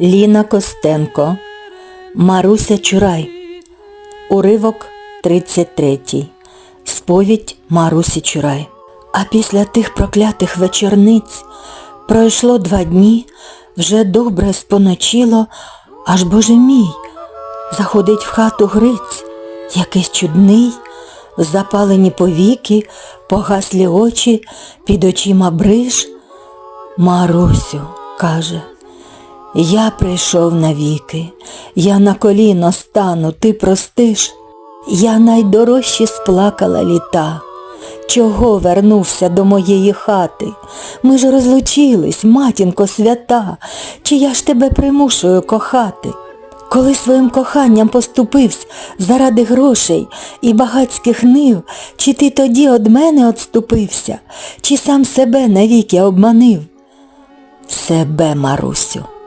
Ліна Костенко, Маруся Чурай. Уривок 33. Сповідь Марусі Чурай. А після тих проклятих вечорниць пройшло два дні, вже добре споночило, аж боже мій, заходить в хату Гриць, якийсь чудний, запалені повіки, погаслі очі, під очима бриж. Марусю, каже, я прийшов навіки, я на коліно стану, ти простиш. Я найдорожчі сплакала літа. Чого вернувся до моєї хати? Ми ж розлучились, матінко свята, чи я ж тебе примушую кохати? Коли своїм коханням поступився заради грошей і багатських нив, чи ти тоді од мене отступився, чи сам себе навіки обманив? Себе, Марусю,